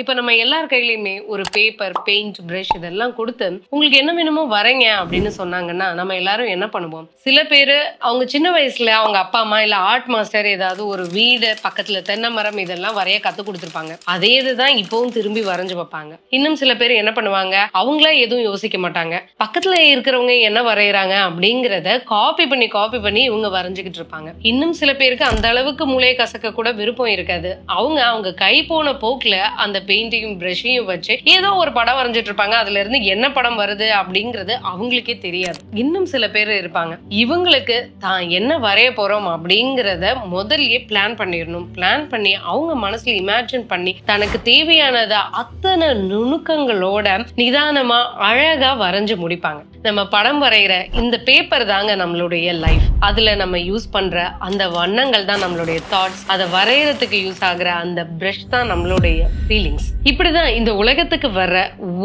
இப்போ நம்ம எல்லார் கையிலையுமே ஒரு பேப்பர் பெயிண்ட் பிரஷ் இதெல்லாம் கொடுத்து உங்களுக்கு என்ன வேணுமோ வரைங்க அப்படின்னு சொன்னாங்கன்னா நம்ம எல்லாரும் என்ன பண்ணுவோம்? சில பேர் அவங்க சின்ன வயசுல அவங்க அப்பா அம்மா இல்லை ஆர்ட் மாஸ்டர் ஏதாவது ஒரு வீடு பக்கத்துல தென்னை மரம் இதெல்லாம் வரைய கத்து கொடுத்துருப்பாங்க. அதே இதுதான் இப்பவும் திரும்பி வரைஞ்சு பார்ப்பாங்க இன்னும் சில பேர் என்ன பண்ணுவாங்க? அவங்களா எதுவும் யோசிக்க மாட்டாங்க. பக்கத்துல இருக்கிறவங்க என்ன வரைகிறாங்க அப்படிங்கிறத காப்பி பண்ணி காப்பி பண்ணி இவங்க வரைஞ்சுக்கிட்டு இருப்பாங்க. இன்னும் சில பேருக்கு அந்த அளவுக்கு மூளையை கசக்க கூட விருப்பம் இருக்காது. அவங்க அவங்க கை போன போக்குல அந்த பெயிண்டையும் ப்ரஷையும் வச்சு ஏதோ ஒரு படம் வரைஞ்சிட்டு இருப்பாங்க. அதுல இருந்து என்ன படம் வருது அப்படிங்கிறது அவங்களுக்கே தெரியாது. இன்னும் சில பேர் இருப்பாங்க. இவங்களுக்கு தான் என்ன வரைய போறோம் அப்படிங்கிறத முதல்லயே பிளான் பண்ணிடணும். பிளான் பண்ணி அவங்க மனசுல இமேஜின் பண்ணி தனக்கு தேவையானதை அத்தனை நுணுக்கங்களோட நிதானமா அழகா வரைஞ்சு முடிப்பாங்க. நம்ம படம் வரைகிற இந்த பேப்பர் தாங்க நம்மளுடைய லைஃப் அதுல நம்ம யூஸ் பண்ற அந்த வண்ணங்கள் தான் நம்மளுடைய தாட்ஸ் அதை வரைகிறதுக்கு யூஸ் ஆகுற அந்த பிரஷ் தான் நம்மளுடைய ஃபீலிங்ஸ் இப்படிதான் இந்த உலகத்துக்கு வர்ற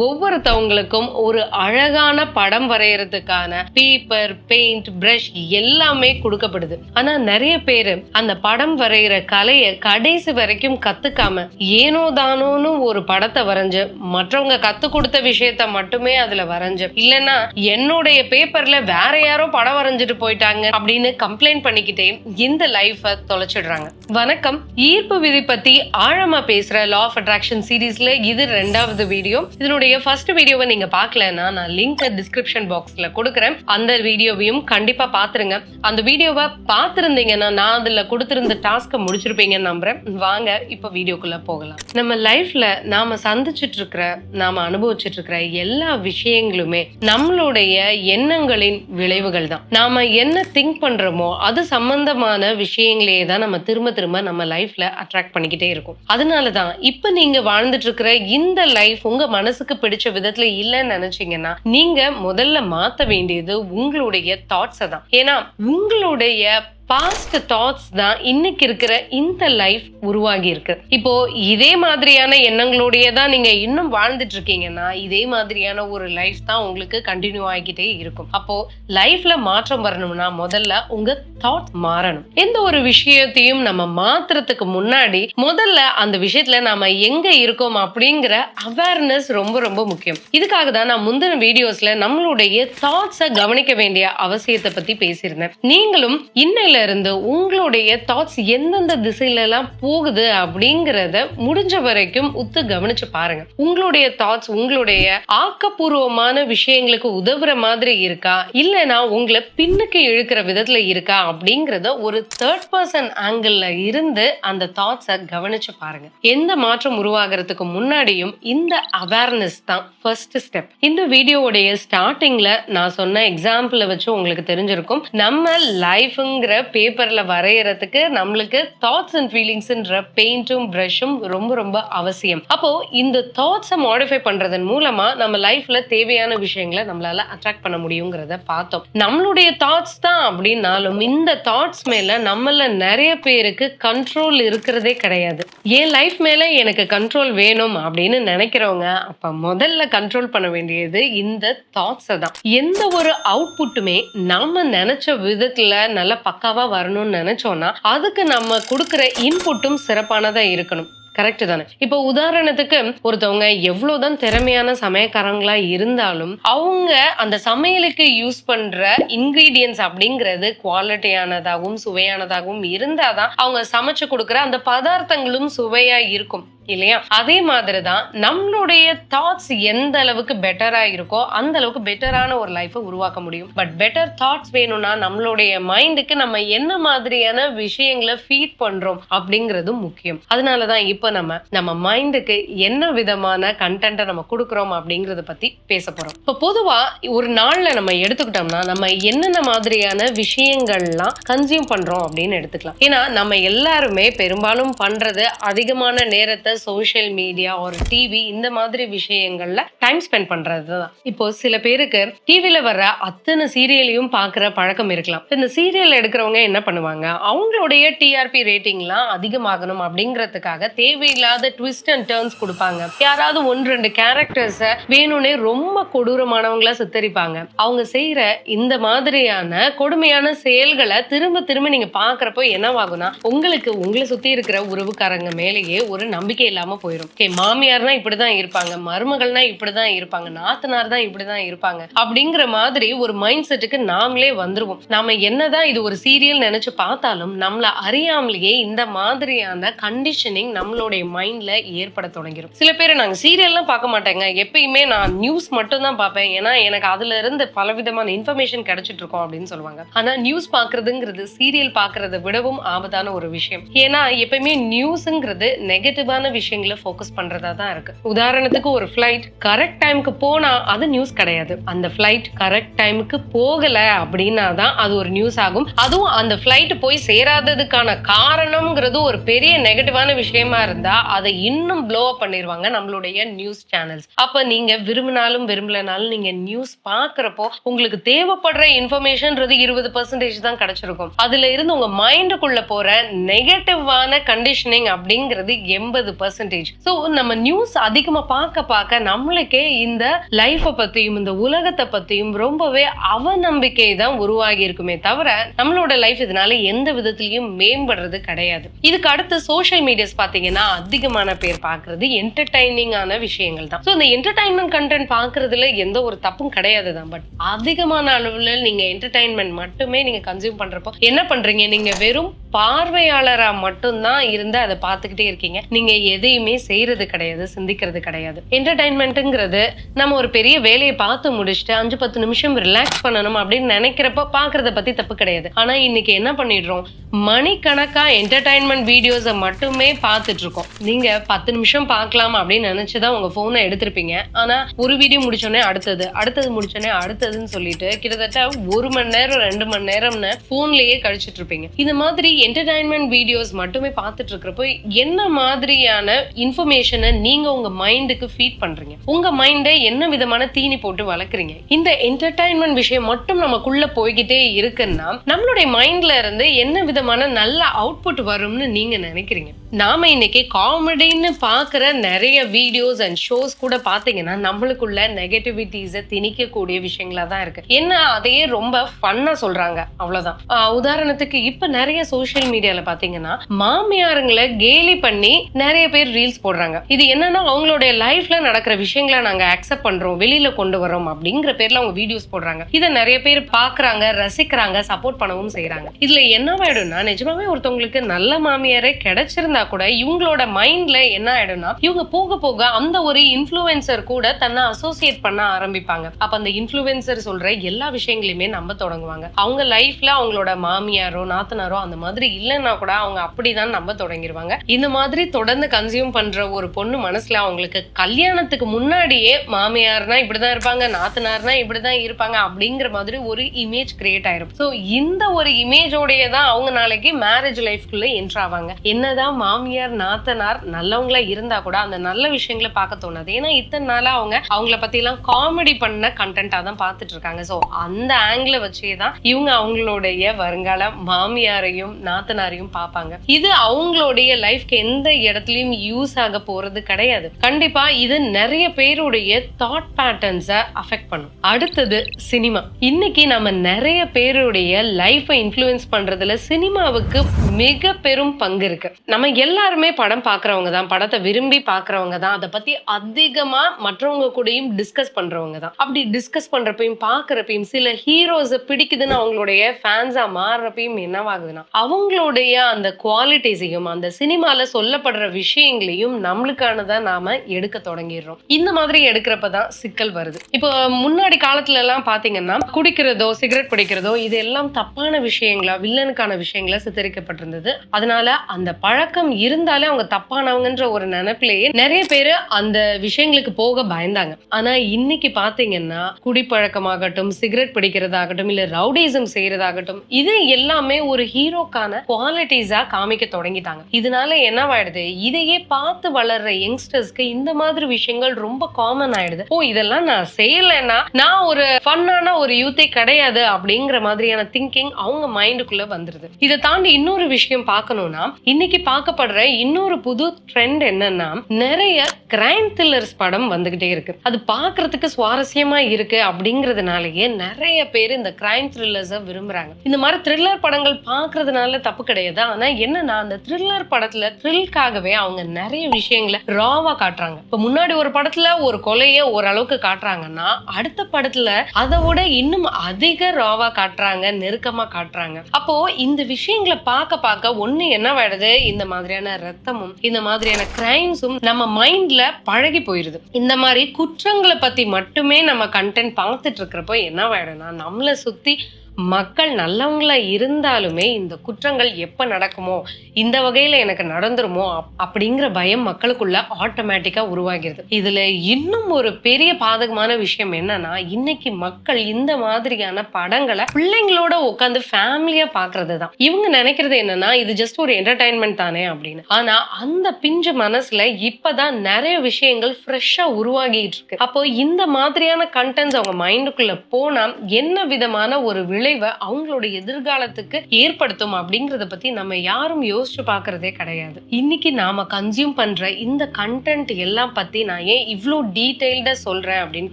ஒவ்வொருத்தவங்களுக்கும் ஒரு அழகான படம் வரைகிறதுக்கான பேப்பர் பெயிண்ட் பிரஷ் எல்லாமே கொடுக்கப்படுது. ஆனா நிறைய பேரு அந்த படம் வரைகிற கலையை கடைசி வரைக்கும் கத்துக்காம ஏனோ தானோன்னு ஒரு படத்தை வரைஞ்சு மற்றவங்க கத்து கொடுத்த விஷயத்த மட்டுமே அதுல வரைஞ்சு. இல்லைன்னா என்னுடைய பேப்பர்ல வேற யாரோ படம் வரைஞ்சிட்டு போயிட்டாங்க அப்படின்னு கம்ப்ளைண்ட் பண்ணிக்கிட்டே இந்த லைஃப தொலைச்சிடுறாங்க. வணக்கம். ஈர்ப்பு விதி பத்தி ஆழமா பேசுற லா ஆஃப் அட்ராக்ஷன் சீரீஸ்ல இது ரெண்டாவது வீடியோ இதனுடைய ஃபர்ஸ்ட் வீடியோவை நீங்க பார்க்கலன்னா நான் லிங்க் டிஸ்கிரிப்ஷன் பாக்ஸ்ல கொடுக்குறேன். அந்த வீடியோவையும் கண்டிப்பா பாத்துருங்க அந்த வீடியோவை பார்த்திருந்தீங்கன்னா நான் அதுல கொடுத்திருந்த டாஸ்க்கை முடிச்சிருப்பீங்கன்னு நம்புறேன். வாங்க இப்ப வீடியோக்குள்ள போகலாம். நம்ம லைஃப்ல நாம சந்திச்சிட்டு இருக்கிற நாம அனுபவிச்சிட்டு இருக்கிற எல்லா விஷயங்களுமே நம்மளோட நம்மளுடைய எண்ணங்களின் விளைவுகள் தான் நாம என்ன திங்க் பண்றோமோ அது சம்பந்தமான விஷயங்களையே தான் நம்ம திரும்ப திரும்ப நம்ம லைஃப்ல அட்ராக்ட் பண்ணிக்கிட்டே இருக்கும். அதனால தான் இப்ப நீங்க வாழ்ந்துட்டு இருக்கிற இந்த லைஃப் உங்க மனசுக்கு பிடிச்ச விதத்துல இல்லைன்னு நினைச்சீங்கன்னா நீங்க முதல்ல மாத்த வேண்டியது உங்களுடைய தாட்ஸை தான் ஏன்னா உங்களுடைய பாஸ்ட் தாட்ஸ் தான் இன்னைக்கு இருக்கிற இந்த லைஃப் உருவாகி இருக்கு. இப்போ இதே மாதிரியான எண்ணங்களோடயே தான் நீங்க இன்னும் வாழ்ந்துட்டு இருக்கீங்கன்னா இதே மாதிரியான ஒரு லைஃப் தான் உங்களுக்கு கண்டினியூ ஆகிக்கிட்டே இருக்கும். அப்போ லைஃப்ல மாற்றம் வரணும்னா முதல்ல உங்க தாட் மாறணும். எந்த ஒரு விஷயத்தையும் நம்ம மாத்துறதுக்கு முன்னாடி முதல்ல அந்த விஷயத்துல நாம எங்க இருக்கோம் அப்படிங்கிற அவேர்னஸ் ரொம்ப ரொம்ப முக்கியம். இதுக்காக தான் நான் முந்தின வீடியோஸ்ல நம்மளுடைய தாட்ஸை கவனிக்க வேண்டிய அவசியத்தை பத்தி பேசியிருந்தேன். நீங்களும் இன்னையில இருந்து உங்களுடைய தாட்ஸ் எந்தெந்த திசையிலலாம் போகுது அப்படிங்கிறத முடிஞ்ச வரைக்கும் உத்து கவனிச்சு பாருங்க. உங்களுடைய தாட்ஸ் உங்களுடைய ஆக்கப்பூர்வமான விஷயங்களுக்கு உதவுற மாதிரி இருக்கா? இல்லைன்னா உங்களை பின்னுக்கு இழுக்கிற விதத்துல இருக்கா? அப்படிங்கிறத ஒரு தேர்ட் பர்சன் ஆங்கிள் இருந்து அந்த தாட்ஸை கவனிச்சு பாருங்க. எந்த மாற்றம் உருவாகிறதுக்கு முன்னாடியும் இந்த அவேர்னஸ் தான் ஃபர்ஸ்ட் ஸ்டெப் இந்த வீடியோவுடைய ஸ்டார்டிங்ல நான் சொன்ன எக்ஸாம்பிளை வச்சு உங்களுக்கு தெரிஞ்சிருக்கும். நம்ம லைஃப்ங்கிற பேப்பர்ல வரைகிறதுக்கு நம்மளுக்கு தாட்ஸ் அண்ட் ஃபீலிங்ஸ்ன்ற பெயிண்ட்டும் ப்ரஷும் ரொம்ப ரொம்ப அவசியம். அப்போ இந்த தாட்ஸை மாடிஃபை பண்றதன் மூலமா நம்ம லைஃப்ல தேவையான விஷயங்களை நம்மளால அட்ராக்ட் பண்ண முடியுங்கிறத பார்த்தோம். நம்மளுடைய தாட்ஸ் தான் அப்படின்னாலும் இந்த தாட்ஸ் மேல நம்மள நிறைய பேருக்கு கண்ட்ரோல் இருக்கிறதே கிடையாது. என் லைஃப் மேல எனக்கு கண்ட்ரோல் வேணும் அப்படின்னு நினைக்கிறவங்க அப்ப முதல்ல கண்ட்ரோல் பண்ண வேண்டியது இந்த தாட்ஸை தான். எந்த ஒரு அவுட்புட்டுமே நம்ம நினைச்ச விதத்துல பக்காவாக சிறப்பாக வரணும்னு நினைச்சோம்னா அதுக்கு நம்ம கொடுக்குற இன்புட்டும் சிறப்பானதாக இருக்கணும். கரெக்ட் தானே. இப்போ உதாரணத்துக்கு ஒருத்தவங்க எவ்வளவுதான் திறமையான சமயக்காரங்களா இருந்தாலும் அவங்க அந்த சமையலுக்கு யூஸ் பண்ற இன்கிரீடியன்ஸ் அப்படிங்கிறது குவாலிட்டியானதாகவும் சுவையானதாகவும் இருந்தாதான் அவங்க சமைச்சு கொடுக்குற அந்த பதார்த்தங்களும் சுவையா இருக்கும் இல்லையா? அதே மாதிரி தான் நம்மளுடைய தாட்ஸ் எந்த அளவுக்கு பெட்டரா இருக்கோ அந்த அளவுக்கு பெட்டரான ஒரு லைஃபை உருவாக்க முடியும். பட் பெட்டர் தாட்ஸ் வேணும்னா நம்மளுடைய மைண்டுக்கு நம்ம என்ன மாதிரியான விஷயங்களை ஃபீட் பண்றோம் அப்படிங்கிறதும் முக்கியம். அதனால தான் இப்போ நம்ம நம்ம மைண்டுக்கு என்ன விதமான கண்டென்ட்டை நம்ம கொடுக்குறோம் அப்படிங்கறத பத்தி பேச போறோம். இப்போ பொதுவா ஒரு நாள்ல நம்ம எடுத்துக்கிட்டோம்னா நம்ம என்னென்ன மாதிரியான விஷயங்கள்லாம் கன்சியூம் பண்றோம் அப்படின்னு எடுத்துக்கலாம். ஏன்னா நம்ம எல்லாருமே பெரும்பாலும் பண்றது அதிகமான நேரத்தை சோஷியல் மீடியா ஒரு டிவி இந்த மாதிரி விஷயங்கள்ல டைம் ஸ்பெண்ட் பண்ணுறது தான் இப்போ சில பேருக்கு டிவியில் வர்ற அத்தனை சீரியலையும் பார்க்குற பழக்கம் இருக்கலாம். இந்த சீரியல் எடுக்கிறவங்க என்ன பண்ணுவாங்க? அவங்களுடைய டிஆர்பி ரேட்டிங்லாம் அதிகமாகணும் அப்படிங்கிறதுக்காக தேவை தேவையில்லாத ட்விஸ்ட் அண்ட் டேர்ன்ஸ் கொடுப்பாங்க. யாராவது ஒன்று ரெண்டு கேரக்டர்ஸை வேணும்னே ரொம்ப கொடூரமானவங்களா சித்தரிப்பாங்க. அவங்க செய்யற இந்த மாதிரியான கொடுமையான செயல்களை திரும்ப திரும்ப நீங்க பாக்குறப்போ என்னவாகும்னா உங்களுக்கு உங்களை சுத்தி இருக்கிற உறவுக்காரங்க மேலேயே ஒரு நம்பிக்கை இல்லாம போயிடும் ஓகே மாமியார்னா இப்படிதான் இருப்பாங்க மருமகள்னா இப்படிதான் இருப்பாங்க நாத்தனார் தான் இப்படிதான் இருப்பாங்க அப்படிங்கிற மாதிரி ஒரு மைண்ட் செட்டுக்கு நாமளே வந்துருவோம். நாம என்னதான் இது ஒரு சீரியல் நினைச்சு பார்த்தாலும் நம்மள அறியாமலேயே இந்த மாதிரியான கண்டிஷனிங் நம்மளுடைய மைண்ட்ல ஏற்பட தொடங்கிடும் சில பேர் நாங்க சீரியல்லாம் பார்க்க மாட்டேங்க. எப்பயுமே நான் நியூஸ் மட்டும் தான் பார்ப்பேன். ஏன்னா எனக்கு அதுல இருந்து பலவிதமான இன்ஃபர்மேஷன் கிடைச்சிட்டு இருக்கோம் அப்படின்னு சொல்லுவாங்க. ஆனா நியூஸ் பாக்குறதுங்கிறது சீரியல் பாக்குறதை விடவும் ஆபத்தான ஒரு விஷயம். ஏன்னா எப்பயுமே நியூஸ்ங்கிறது நெகட்டிவான விஷயங்களை ஃபோக்கஸ் பண்றதா தான் இருக்கு. உதாரணத்துக்கு ஒரு ஃபிளைட் கரெக்ட் டைமுக்கு போனா அது நியூஸ் கிடையாது. அந்த ஃபிளைட் கரெக்ட் டைமுக்கு போகல அப்படின்னா தான் அது ஒரு நியூஸ் ஆகும். அதுவும் அந்த ஃபிளைட் போய் சேராததுக்கான காரணம்ங்கிறது ஒரு பெரிய நெகட்டிவான விஷயமா இருந்தா அதை இன்னும் ப்ளோ அப் பண்ணிடுவாங்க நம்மளுடைய நியூஸ் சேனல்ஸ் அப்ப நீங்க விரும்பினாலும் விரும்பலனாலும் நீங்க நியூஸ் பாக்குறப்போ உங்களுக்கு தேவைப்படுற இன்ஃபர்மேஷன்ன்றது இருபது பர்சன்டேஜ் தான் கிடைச்சிருக்கும். அதுல இருந்து உங்க மைண்டுக்குள்ள போற நெகட்டிவான கண்டிஷனிங் அப்படிங்கிறது எண்பது பர்சன்டேஜ் ஸோ நம்ம நியூஸ் அதிகமா பார்க்க பார்க்க நம்மளுக்கே இந்த லைஃப்பை பத்தியும் இந்த உலகத்தை பத்தியும் ரொம்பவே அவநம்பிக்கை தான் உருவாகி இருக்குமே தவிர நம்மளோட லைஃப் இதனால எந்த விதத்திலையும் மேம்படுறது கிடையாது. இதுக்கு அடுத்து சோஷியல் மீடியாஸ் பாத்தீங்கன்னா அதிகமான பேர் பார்க்கறது என்டர்டைனிங்கான விஷயங்கள் தான். ஸோ இந்த என்டர்டைன்மெண்ட் கண்டென்ட் பார்க்கறதுல எந்த ஒரு தப்பும் கிடையாது தான். பட் அதிகமான அளவில் நீங்கள் என்டர்டைன்மெண்ட் மட்டுமே நீங்கள் கன்சியூம் பண்ணுறப்போ என்ன பண்ணுறீங்க நீங்கள் வெறும் பார்வையாளரா மட்டும்தான் இருந்து அதை பார்த்துக்கிட்டே இருக்கீங்க. நீங்க எதையுமே செய்யறது கிடையாது சிந்திக்கிறது கிடையாது. என்டர்டைன்மெண்ட்டுங்கிறது நம்ம ஒரு பெரிய வேலையை பார்த்து முடிச்சுட்டு அஞ்சு பத்து நிமிஷம் ரிலாக்ஸ் பண்ணணும் அப்படின்னு நினைக்கிறப்ப பார்க்குறத பத்தி தப்பு கிடையாது. ஆனா இன்னைக்கு என்ன பண்ணிடுறோம்? மணிக்கணக்கா என்டர்டைன்மெண்ட் வீடியோஸை மட்டுமே பார்த்துட்டு இருக்கோம். நீங்க பத்து நிமிஷம் பார்க்கலாம் அப்படின்னு நினைச்சுதான் உங்க போனை எடுத்திருப்பீங்க. ஆனா ஒரு வீடியோ முடிச்சோடனே அடுத்தது அடுத்தது முடிச்சோடனே அடுத்ததுன்னு சொல்லிட்டு கிட்டத்தட்ட ஒரு மணி நேரம் ரெண்டு மணி நேரம்னு போன்லயே கழிச்சிட்டு இருப்பீங்க. இந்த மாதிரி என்டர்டைன்மெண்ட் வீடியோஸ் மட்டுமே பார்த்துட்டு இருக்கிறப்போ என்ன மாதிரியான இன்ஃபர்மேஷனை நீங்க உங்க மைண்டுக்கு ஃபீட் பண்றீங்க? உங்க மைண்டை என்ன விதமான தீனி போட்டு வளர்க்குறீங்க? இந்த என்டர்டைன்மெண்ட் விஷயம் மட்டும் நமக்குள்ள போய்கிட்டே இருக்குன்னா நம்மளுடைய மைண்ட்ல இருந்து என்ன விதமான நல்ல அவுட்புட் வரும்னு நீங்க நினைக்கிறீங்க? நாம இன்னைக்கு காமெடின்னு பார்க்குற நிறைய வீடியோஸ் அண்ட் ஷோஸ் கூட பார்த்தீங்கன்னா நம்மளுக்குள்ள நெகட்டிவிட்டிஸை திணிக்கக்கூடிய விஷயங்களா தான் இருக்கு. என்ன அதையே ரொம்ப ஃபன்னா சொல்றாங்க. அவ்வளவுதான். ஆஹ் உதாரணத்துக்கு இப்ப நிறைய சோஷியல் மீடியால பாத்தீங்கன்னா மாமியாருங்களை கேலி பண்ணி நிறைய பேர் ரீல்ஸ் போடுறாங்க. இது என்னன்னா அவங்களுடைய லைஃப்ல நடக்கிற விஷயங்களை நாங்க அக்செப்ட் பண்றோம் வெளியில கொண்டு வரோம் அப்படிங்கிற பேர்ல அவங்க வீடியோஸ் போடுறாங்க. இதை நிறைய பேர் பாக்குறாங்க ரசிக்கிறாங்க சப்போர்ட் பண்ணவும் செய்றாங்க. இதுல என்னவாயிடும்னா நிஜமாவே ஒருத்தவங்களுக்கு நல்ல மாமியாரே கிடைச்சிருந்தா கூட இவங்களோட மைண்ட்ல என்ன ஆயிடும்னா இவங்க போக போக அந்த ஒரு இன்ஃபுளுசர் கூட தன்னை அசோசியேட் பண்ண ஆரம்பிப்பாங்க. அப்ப அந்த இன்ஃபுளுசர் சொல்ற எல்லா விஷயங்களையுமே நம்ப தொடங்குவாங்க. அவங்க லைஃப்ல அவங்களோட மாமியாரோ நாத்தனாரோ அந்த மாதிரி இல்லைன்னா கூட அவங்க அப்படிதான் நம்ப தொடங்கிடுவாங்க இந்த மாதிரி தொடர்ந்து கன்சியூம் பண்ற ஒரு பொண்ணு மனசுல அவங்களுக்கு கல்யாணத்துக்கு முன்னாடியே மாமியார்னா இப்படிதான் இருப்பாங்க நாத்தனார்னா இப்படிதான் இருப்பாங்க அப்படிங்கிற மாதிரி ஒரு இமேஜ் கிரியேட் ஆயிரும். ஸோ இந்த ஒரு இமேஜோடைய தான் அவங்க நாளைக்கு மேரேஜ் லைஃப்குள்ள என்ட்ரு ஆவாங்க. என்னதான் மாமியார் நாத்தனார் நல்லவங்களா இருந்தா கூட அந்த நல்ல விஷயங்களை பார்க்க தோணாது. ஏன்னா இத்தனை நாளா அவங்க அவங்கள பத்திலாம் காமெடி பண்ண கண்டென்ட்டா தான் பார்த்துட்டு இருக்காங்க. ஸோ அந்த ஆங்கிளை வச்சே தான் இவங்க அவங்களுடைய வருங்கால மாமியாரையும் நாத்தனாரையும் பார்ப்பாங்க இது அவங்களுடைய லைஃப்க்கு எந்த இடத்துலயும் யூஸ் ஆக போறது கிடையாது. கண்டிப்பா இது நிறைய பேருடைய தாட் பேட்டர்ன்ஸை அஃபெக்ட் பண்ணும். அடுத்தது சினிமா. இன்னைக்கு நம்ம நிறைய பேருடைய லைஃப்பை இன்ஃப்ளூயன்ஸ் பண்றதுல சினிமாவுக்கு மிக பெரும் பங்கு இருக்கு. நம்ம எல்லாருமே படம் பார்க்கறவங்க தான் படத்தை விரும்பி பார்க்கறவங்க தான் அதை பத்தி அதிகமா மற்றவங்க கூடயும் டிஸ்கஸ் பண்றவங்க தான். அப்படி டிஸ்கஸ் பண்றப்பையும் பார்க்கறப்பையும் சில ஹீரோஸ் பிடிக்குதுன்னு அவங்களுடைய ஃபேன்ஸா மாறுறப்பையும் என்னவாகுதுன்னா அவங்க அவங்களுடைய அந்த குவாலிட்டிஸையும் அந்த சினிமால சொல்லப்படுற விஷயங்களையும் நம்மளுக்கானதா நாம எடுக்க தொடங்கிடுறோம். இந்த மாதிரி எடுக்கிறப்ப தான் சிக்கல் வருது. இப்போ முன்னாடி காலத்துல எல்லாம் பாத்தீங்கன்னா குடிக்கிறதோ சிகரெட் பிடிக்கிறதோ இது எல்லாம் தப்பான விஷயங்களா வில்லனுக்கான விஷயங்களா சித்தரிக்கப்பட்டிருந்தது. அதனால அந்த பழக்கம் இருந்தாலே அவங்க தப்பானவங்கன்ற ஒரு நினைப்பிலேயே நிறைய பேர் அந்த விஷயங்களுக்கு போக பயந்தாங்க. ஆனா இன்னைக்கு பாத்தீங்கன்னா குடிப்பழக்கமாகட்டும் சிகரெட் பிடிக்கிறதாகட்டும் இல்ல ரவுடிசம் செய்யறதாகட்டும் இது எல்லாமே ஒரு ஹீரோக்கான மாதிரியான குவாலிட்டிஸா காமிக்க தொடங்கிட்டாங்க. இதனால என்னவாயிடுது இதையே பார்த்து வளர்ற யங்ஸ்டர்ஸ்க்கு இந்த மாதிரி விஷயங்கள் ரொம்ப காமன் ஆயிடுது. ஓ இதெல்லாம் நான் செய்யலைன்னா நான் ஒரு ஃபன்னான ஒரு யூத்தே கிடையாது அப்படிங்கிற மாதிரியான திங்கிங் அவங்க மைண்டுக்குள்ள வந்துருது. இதை தாண்டி இன்னொரு விஷயம் பார்க்கணும்னா இன்னைக்கு பார்க்கப்படுற இன்னொரு புது ட்ரெண்ட் என்னன்னா நிறைய கிரைம் த்ரில்லர்ஸ் படம் வந்துகிட்டே இருக்கு. அது பார்க்கிறதுக்கு சுவாரஸ்யமா இருக்கு அப்படிங்கறதுனாலயே நிறைய பேர் இந்த கிரைம் த்ரில்லர்ஸை விரும்புறாங்க. இந்த மாதிரி த்ரில்லர் படங்கள் பார்க்கிறதுனால தப்பு கிடையாது. ஆனா என்னன்னா அந்த த்ரில்லர் படத்துல த்ரில்காகவே அவங்க நிறைய விஷயங்களை ராவா காட்டுறாங்க. இப்ப முன்னாடி ஒரு படத்துல ஒரு கொலையை ஓரளவுக்கு காட்டுறாங்கன்னா அடுத்த படத்துல அதை விட இன்னும் அதிக ராவா காட்டுறாங்க நெருக்கமா காட்டுறாங்க. அப்போ இந்த விஷயங்களை பார்க்க பார்க்க ஒண்ணு என்னவாயிடுது இந்த மாதிரியான ரத்தமும் இந்த மாதிரியான கிரைம்ஸும் நம்ம மைண்ட்ல பழகி போயிருது. இந்த மாதிரி குற்றங்களை பத்தி மட்டுமே நம்ம கண்டென்ட் பார்த்துட்டு இருக்கிறப்போ என்னவாயிடும்னா நம்மளை சுத்தி மக்கள் நல்லவங்களா இருந்தாலுமே இந்த குற்றங்கள் எப்ப நடக்குமோ இந்த வகையில எனக்கு நடந்துருமோ அப்- அப்படிங்கிற பயம் மக்களுக்குள்ள ஆட்டோமேட்டிக்கா உருவாகிறது இதுல இன்னும் ஒரு பெரிய பாதகமான விஷயம் என்னன்னா இன்னைக்கு மக்கள் இந்த மாதிரியான படங்களை பிள்ளைங்களோட உட்காந்து ஃபேமிலியா பாக்குறது தான் இவங்க நினைக்கிறது என்னன்னா இது ஜஸ்ட் ஒரு என்டர்டைன்மெண்ட் தானே அப்படின்னு. ஆனா அந்த பிஞ்சு மனசுல இப்பதான் நிறைய விஷயங்கள் ஃப்ரெஷ்ஷா உருவாகிட்டு இருக்கு. அப்போ இந்த மாதிரியான கண்டென்ட்ஸ் அவங்க மைண்டுக்குள்ள போனா என்ன விதமான ஒரு விளைவை அவங்களோட எதிர்காலத்துக்கு ஏற்படுத்தும் அப்படிங்கறத பத்தி நம்ம யாரும் யோசிச்சு பார்க்கறதே கிடையாது. இன்னைக்கு நாம கன்சியூம் பண்ற இந்த கண்டென்ட் எல்லாம் பத்தி நான் ஏன் இவ்ளோ டீடைல்டா சொல்றேன் அப்படின்னு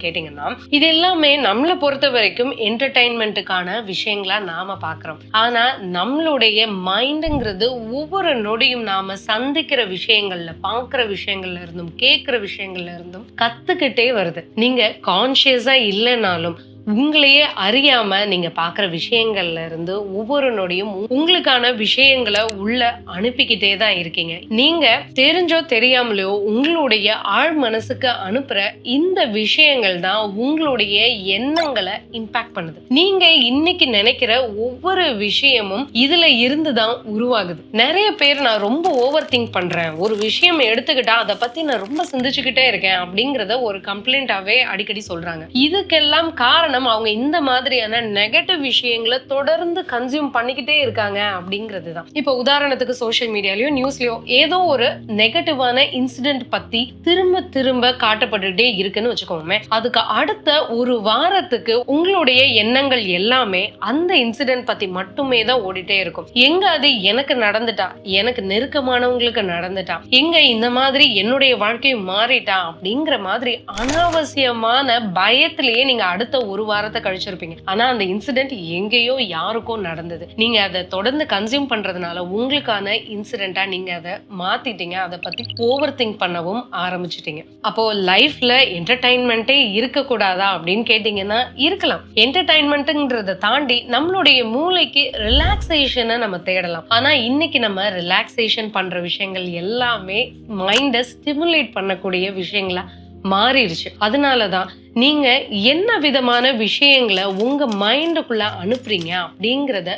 கேட்டீங்கன்னா இது எல்லாமே நம்மளை பொறுத்த வரைக்கும் என்டர்டைன்மெண்ட்டுக்கான விஷயங்களா நாம பாக்குறோம். ஆனா நம்மளுடைய மைண்டுங்கிறது ஒவ்வொரு நொடியும் நாம சந்திக்கிற விஷயங்கள்ல பாக்குற விஷயங்கள்ல இருந்தும் கேட்கிற விஷயங்கள்ல இருந்தும் கத்துக்கிட்டே வருது. நீங்க கான்சியஸா இல்லைனாலும் உங்களையே அறியாம நீங்க பாக்குற விஷயங்கள்ல இருந்து ஒவ்வொரு நொடியும் உங்களுக்கான விஷயங்களை உள்ள அனுப்பிக்கிட்டே தான் இருக்கீங்க. நீங்க தெரிஞ்சோ தெரியாமலையோ உங்களுடைய ஆழ் மனசுக்கு அனுப்புற இந்த விஷயங்கள் தான் உங்களுடைய எண்ணங்களை இம்பாக்ட் பண்ணுது. நீங்க இன்னைக்கு நினைக்கிற ஒவ்வொரு விஷயமும் இதுல இருந்து தான் உருவாகுது. நிறைய பேர் நான் ரொம்ப ஓவர் திங்க் பண்றேன். ஒரு விஷயம் எடுத்துக்கிட்டா அதை பத்தி நான் ரொம்ப சிந்திச்சுக்கிட்டே இருக்கேன் அப்படிங்கறத ஒரு கம்ப்ளைண்டாவே அடிக்கடி சொல்றாங்க. இதுக்கெல்லாம் காரணம் அவங்க இந்த மாதிரியான நெகட்டிவ் விஷயங்களை தொடர்ந்து கன்சியூம் பண்ணிக்கிட்டே இருக்காங்க அப்படிங்கிறது தான் இப்போ உதாரணத்துக்கு சோஷியல் மீடியாலயோ நியூஸ்லயோ ஏதோ ஒரு நெகட்டிவான இன்சிடென்ட் பத்தி திரும்ப திரும்ப காட்டப்பட்டுட்டே இருக்குன்னு வச்சுக்கோமே அதுக்கு அடுத்த ஒரு வாரத்துக்கு உங்களுடைய எண்ணங்கள் எல்லாமே அந்த இன்சிடென்ட் பத்தி மட்டுமே தான் ஓடிட்டே இருக்கும். எங்க அது எனக்கு நடந்துட்டா? எனக்கு நெருக்கமானவங்களுக்கு நடந்துட்டா? எங்க இந்த மாதிரி என்னுடைய வாழ்க்கை மாறிட்டா? அப்படிங்கிற மாதிரி அனாவசியமான பயத்திலேயே நீங்க அடுத்த ஒரு வாரத்தை கழிச்சிருப்பீங்க. ஆனா அந்த இன்சிடென்ட் எங்கேயோ யாருக்கோ நடந்தது. நீங்க அதை தொடர்ந்து கன்சியூம் பண்றதுனால உங்களுக்கான இன்சிடென்ட்டா நீங்க அதை மாத்திட்டீங்க. அதை பத்தி ஓவர் திங்க் பண்ணவும் ஆரம்பிச்சிட்டீங்க. அப்போ லைஃப்ல என்டர்டைன்மெண்ட்டே இருக்கக்கூடாதா அப்படின்னு கேட்டீங்கன்னா இருக்கலாம். என்டர்டைன்மெண்ட்டுங்கிறத தாண்டி நம்மளுடைய மூளைக்கு ரிலாக்ஸேஷனை நம்ம தேடலாம். ஆனா இன்னைக்கு நம்ம ரிலாக்ஸேஷன் பண்ற விஷயங்கள் எல்லாமே மைண்டை ஸ்டிமுலேட் பண்ணக்கூடிய விஷயங்களா மாறிடுச்சு. அதனால தான் நீங்கள் என்ன விதமான விஷயங்களை உங்கள் மைண்டுக்குள்ளே அனுப்புறீங்க அப்படிங்கிறத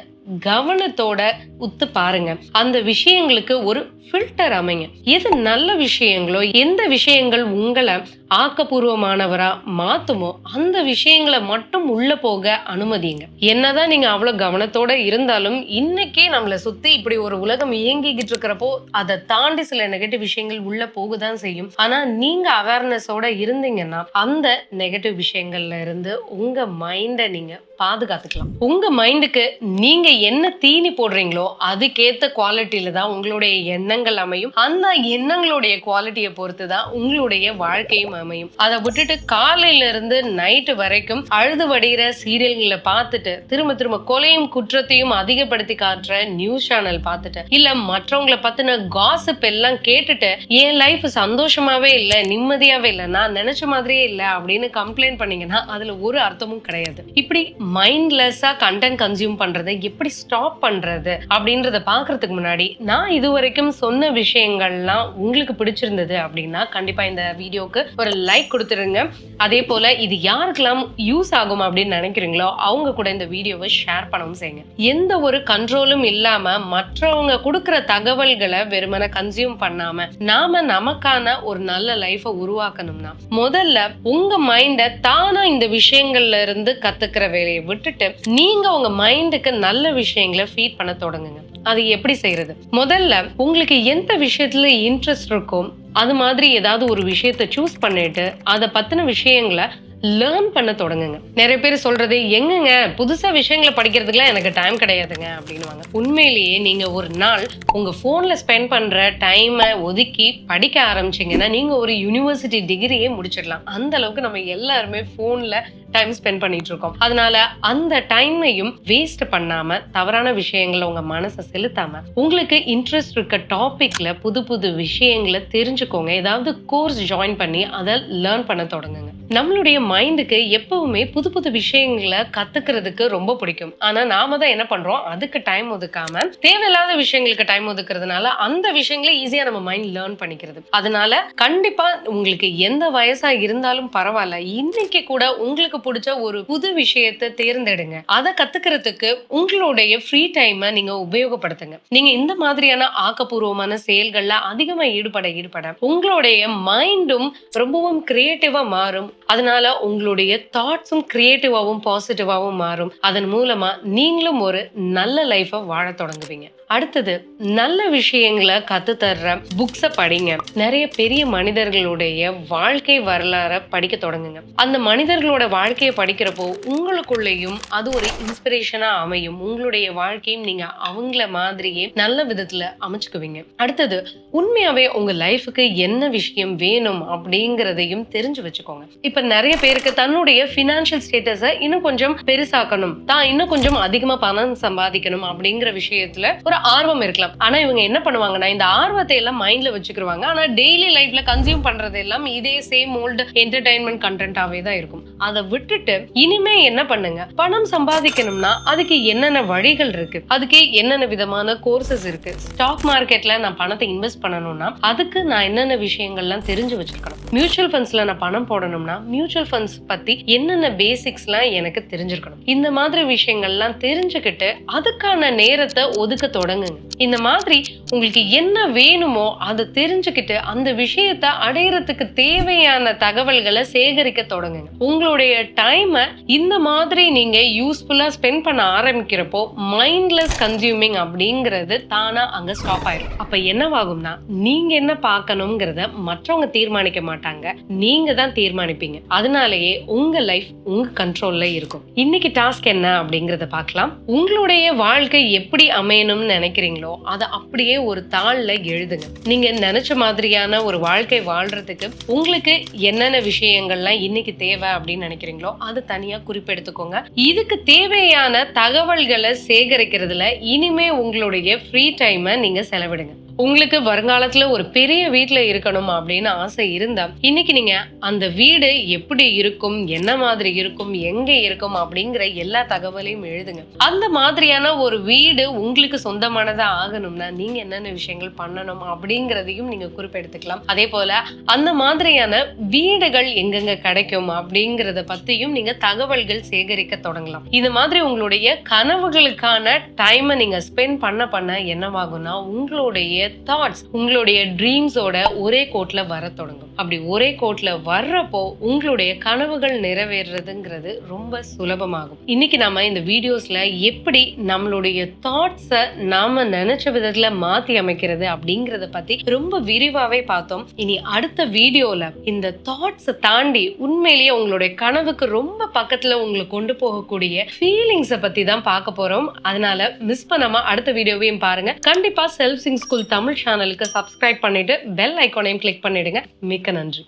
கவனத்தோட உத்து பாருங்க. அந்த விஷயங்களுக்கு ஒரு ஃபில்டர் அமைங்க. எது நல்ல விஷயங்களோ எந்த விஷயங்கள் உங்களை ஆக்கப்பூர்வமானவரா மாத்துமோ அந்த விஷயங்களை மட்டும் உள்ள போக அனுமதிங்க. என்னதான் நீங்க அவ்வளவு கவனத்தோட இருந்தாலும் இன்னைக்கே நம்மளை சுத்தி இப்படி ஒரு உலகம் இயங்கிக்கிட்டு இருக்கிறப்போ அதை தாண்டி சில நெகட்டிவ் விஷயங்கள் உள்ள போகுதான் செய்யும். ஆனா நீங்க அவேர்னஸோட இருந்தீங்கன்னா அந்த நெகட்டிவ் விஷயங்கள்ல இருந்து உங்க மைண்டை நீங்க பாதுகாத்துக்கலாம். உங்க மைண்டுக்கு நீங்க என்ன தீனி போடுறீங்களோ அதுக்கேத்த குவாலிட்டியில தான் உங்களுடைய எண்ணங்கள் அமையும். அந்த எண்ணங்களுடைய குவாலிட்டியை பொறுத்து தான் உங்களுடைய வாழ்க்கையும் அமையும். அதை விட்டுட்டு காலையில இருந்து நைட்டு வரைக்கும் அழுது வடிகிற சீரியல்களை பார்த்துட்டு திரும்ப திரும்ப கொலையும் குற்றத்தையும் அதிகப்படுத்தி காட்டுற நியூஸ் சேனல் பார்த்துட்டு இல்ல மற்றவங்களை பத்தின காசிப் எல்லாம் கேட்டுட்டு என் லைஃப் சந்தோஷமாவே இல்ல நிம்மதியாவே இல்ல நான் நினைச்ச மாதிரியே இல்ல அப்படின்னு கம்ப்ளைண்ட் பண்ணீங்கன்னா அதுல ஒரு அர்த்தமும் கிடையாது. இப்படி மைண்ட்லெஸ்ஸா கண்டென்ட் கன்சியூம் பண்றதை எப்படி ஸ்டாப் பண்றது அப்படின்றத பாக்குறதுக்கு முன்னாடி நான் இது வரைக்கும் சொன்ன விஷயங்கள்லாம் உங்களுக்கு பிடிச்சிருந்தது அப்படின்னா கண்டிப்பா இந்த வீடியோக்கு ஒரு லைக் கொடுத்துருங்க. அதே போல் இது யாருக்கெல்லாம் யூஸ் ஆகும் அப்படின்னு நினைக்கிறீங்களோ அவங்க கூட இந்த வீடியோவை ஷேர் பண்ணவும் செய்யுங்க. எந்த ஒரு கண்ட்ரோலும் இல்லாமல் மற்றவங்க கொடுக்குற தகவல்களை வெறுமனை கன்சியூம் பண்ணாமல் நாம நமக்கான ஒரு நல்ல லைஃபை உருவாக்கணும்னா முதல்ல உங்க மைண்டை தானா இந்த விஷயங்கள்ல இருந்து கத்துக்கிற வேலையை விட்டுட்டு நீங்க உங்க மைண்டுக்கு நல்ல விஷயங்களை ஃபீட் பண்ண தொடங்குங்க. அது எப்படி செய்யறது? முதல்ல உங்களுக்கு எந்த விஷயத்துல இன்ட்ரெஸ்ட் இருக்கோ அது மாதிரி ஏதாவது ஒரு விஷயத்த சூஸ் பண்ணிட்டு அதை பற்றின விஷயங்களை லேர்ன் பண்ண தொடங்குங்க. நிறைய பேர் சொல்றது எங்கங்க? புதுசா விஷயங்களை படிக்கிறதுக்குலாம் எனக்கு டைம் கிடையாதுங்க அப்படின்னுவாங்க. உண்மையிலேயே நீங்க ஒரு நாள் உங்க போன்ல ஸ்பெண்ட் பண்ற டைமை ஒதுக்கி படிக்க ஆரம்பிச்சீங்கன்னா நீங்க ஒரு யூனிவர்சிட்டி டிகிரியே முடிச்சிடலாம். அந்த அளவுக்கு நம்ம எல்லாருமே போன்ல டைம் ஸ்பெண்ட் பண்ணிட்டு இருக்கோம். அதனால அந்த டைமையும் வேஸ்ட் பண்ணாம தவறான விஷயங்களை உங்க மனசை செலுத்தாம உங்களுக்கு இன்ட்ரெஸ்ட் இருக்க டாபிக்ல புது புது விஷயங்களை தெரிஞ்சுக்கோங்க. ஏதாவது கோர்ஸ் ஜாயின் பண்ணி அதை லேர்ன் பண்ண தொடங்குங்க. நம்மளுடைய மைண்டுக்கு எப்பவுமே புது புது விஷயங்களை கத்துக்கிறதுக்கு ரொம்ப பிடிக்கும். ஆனா நாம தான் என்ன பண்றோம்? அதுக்கு டைம் ஒதுக்காம தேவையில்லாத விஷயங்களுக்கு டைம் ஒதுக்குறதுனால அந்த விஷயங்களை ஈஸியா நம்ம மைண்ட் லேர்ன் பண்ணிக்கிறது. அதனால கண்டிப்பா உங்களுக்கு எந்த வயசா இருந்தாலும் பரவாயில்ல. இன்னைக்கு கூட உங்களுக்கு பிடிச்ச ஒரு புது விஷயத்தை தேர்ந்தெடுங்க. அதை கத்துக்கிறதுக்கு உங்களுடைய ஃப்ரீ டைமை நீங்க உபயோகப்படுத்துங்க. நீங்க இந்த மாதிரியான ஆக்கப்பூர்வமான செயல்கள்ல அதிகமா ஈடுபட ஈடுபட உங்களுடைய மைண்டும் ரொம்பவும் கிரியேட்டிவா மாறும். அதனால உங்களுடைய தாட்ஸும் கிரியேட்டிவாகவும் பாசிட்டிவாகவும் மாறும். அதன் மூலமா நீங்களும் ஒரு நல்ல லைஃபை வாழ தொடங்குவீங்க. அடுத்தது நல்ல விஷயங்களை கத்து தர்ற புக்ஸை படிங்க. நிறைய பெரிய மனிதர்களுடைய வாழ்க்கை வரலாறை படிக்க தொடங்குங்க. அந்த மனிதர்களோட வாழ்க்கையை படிக்கிறப்போ உங்களுக்குள்ளேயும் அது ஒரு இன்ஸ்பிரேஷனா அமையும். உங்களுடைய வாழ்க்கையும் நீங்க அவங்கள மாதிரியே நல்ல விதத்துல அமைச்சுக்குவீங்க. அடுத்தது உண்மையாவே உங்க லைஃபுக்கு என்ன விஷயம் வேணும் அப்படிங்கறதையும் தெரிஞ்சு வச்சுக்கோங்க. இப்ப நிறைய பேர் பேருக்கு தன்னுடைய பினான்சியல் ஸ்டேட்டஸை இன்னும் கொஞ்சம் பெருசாக்கணும். தான் இன்னும் கொஞ்சம் அதிகமா பணம் சம்பாதிக்கணும் அப்படிங்கிற விஷயத்துல ஒரு ஆர்வம் இருக்கலாம். ஆனா இவங்க என்ன பண்ணுவாங்கன்னா இந்த ஆர்வத்தை எல்லாம் மைண்ட்ல வச்சுக்கிருவாங்க. ஆனா டெய்லி லைஃப்ல கன்சியூம் பண்றது எல்லாம் இதே சேம் ஓல்டு என்டர்டைன்மெண்ட் கண்டென்ட்டாவே தான் இருக்கும். அதை விட்டுட்டு இனிமே என்ன பண்ணுங்க? பணம் சம்பாதிக்கணும்னா அதுக்கு என்னென்ன வழிகள் இருக்கு? அதுக்கு என்னென்ன விதமான கோர்சஸ் இருக்கு? ஸ்டாக் மார்க்கெட்ல நான் பணத்தை இன்வெஸ்ட் பண்ணணும்னா அதுக்கு நான் என்னென்ன விஷயங்கள்லாம் தெரிஞ்சு வச்சிருக்கணும்? மியூச்சுவல் ஃபண்ட்ஸ்ல நான் பணம் போடணும்னா மியூச்சுவல் ஃபண்ட்ஸ் பத்தி என்னென்ன பேசிக்ஸ்லாம் எனக்கு தெரிஞ்சிருக்கணும். இந்த மாதிரி விஷயங்கள்லாம் தெரிஞ்சுக்கிட்டு அதுக்கான நேரத்தை ஒதுக்க தொடங்குங்க. இந்த மாதிரி உங்களுக்கு என்ன வேணுமோ அதை தெரிஞ்சுக்கிட்டு அந்த விஷயத்த அடையறதுக்கு தேவையான தகவல்களை சேகரிக்க தொடங்குங்க. உங்களுடைய டைமை இந்த மாதிரி நீங்க யூஸ்ஃபுல்லா ஸ்பெண்ட் பண்ண ஆரம்பிக்கிறப்போ மைண்ட்லெஸ் கன்சியூமிங் அப்படிங்கிறது தானா அங்க ஸ்டாப் ஆயிடும் அப்ப என்னவாகும்னா நீங்க என்ன பார்க்கணுங்கிறத மற்றவங்க தீர்மானிக்க மாட்டாங்க. நீங்க தான் தீர்மானிப்பீங்க. அதனால அதனாலேயே உங்க லைஃப் உங்க கண்ட்ரோல்ல இருக்கும். இன்னைக்கு டாஸ்க் என்ன அப்படிங்கறத பார்க்கலாம். உங்களுடைய வாழ்க்கை எப்படி அமையணும்னு நினைக்கிறீங்களோ அதை அப்படியே ஒரு தாள்ல எழுதுங்க. நீங்க நினைச்ச மாதிரியான ஒரு வாழ்க்கை வாழ்றதுக்கு உங்களுக்கு என்னென்ன விஷயங்கள்லாம் இன்னைக்கு தேவை அப்படின்னு நினைக்கிறீங்களோ அது தனியா குறிப்பெடுத்துக்கோங்க. இதுக்கு தேவையான தகவல்களை சேகரிக்கிறதுல இனிமே உங்களுடைய ஃப்ரீ டைமை நீங்க செலவிடுங்க. உங்களுக்கு வருங்காலத்துல ஒரு பெரிய வீட்டுல இருக்கணும் அப்படின்னு ஆசை இருந்தா இன்னைக்கு நீங்க அந்த வீடு எப்படி இருக்கும் என்ன மாதிரி இருக்கும் எங்க இருக்கும் அப்படிங்கிற எல்லா தகவலையும் எழுதுங்க. அந்த மாதிரியான ஒரு வீடு உங்களுக்கு சொந்தமானதா ஆகணும்னா நீங்க என்னென்ன விஷயங்கள் பண்ணணும் அப்படிங்கிறதையும் நீங்க குறிப்பெடுத்துக்கலாம். அதே போல அந்த மாதிரியான வீடுகள் எங்கெங்க கிடைக்கும் அப்படிங்கறத பத்தியும் நீங்க தகவல்கள் சேகரிக்க தொடங்கலாம். இந்த மாதிரி உங்களுடைய கனவுகளுக்கான டைமை நீங்க ஸ்பெண்ட் பண்ண பண்ண என்னவாகும்னா உங்களுடைய தாட்ஸ் உங்களுடைய ட்ரீம்ஸோட ஒரே கோட்ல வர தொடங்கும். அப்படி ஒரே கோட்ல வர்றப்போ உங்களுடைய கனவுகள் நிறைவேறதுங்கிறது ரொம்ப சுலபமாகும். இன்னைக்கு நாம இந்த வீடியோஸ்ல எப்படி நம்மளுடைய தாட்ஸை நாம நினைச்ச விதத்துல மாத்தி அமைக்கிறது அப்படிங்கறத பத்தி ரொம்ப விரிவாவே பார்த்தோம். இனி அடுத்த வீடியோல இந்த தாட்ஸை தாண்டி உண்மையிலேயே உங்களுடைய கனவுக்கு ரொம்ப பக்கத்துல உங்களை கொண்டு போகக்கூடிய ஃபீலிங்ஸை பத்தி தான் பார்க்க போறோம். அதனால மிஸ் பண்ணாம அடுத்த வீடியோவையும் பாருங்க. கண்டிப்பா செல்ஃப் சிங் ஸ்கூல் தமிழ் சேனலுக்கு சப்ஸ்கிரைப் பண்ணிட்டு பெல் ஐக்கானையும் கிளிக் பண்ணிடுங்க. மிக்க நன்றி.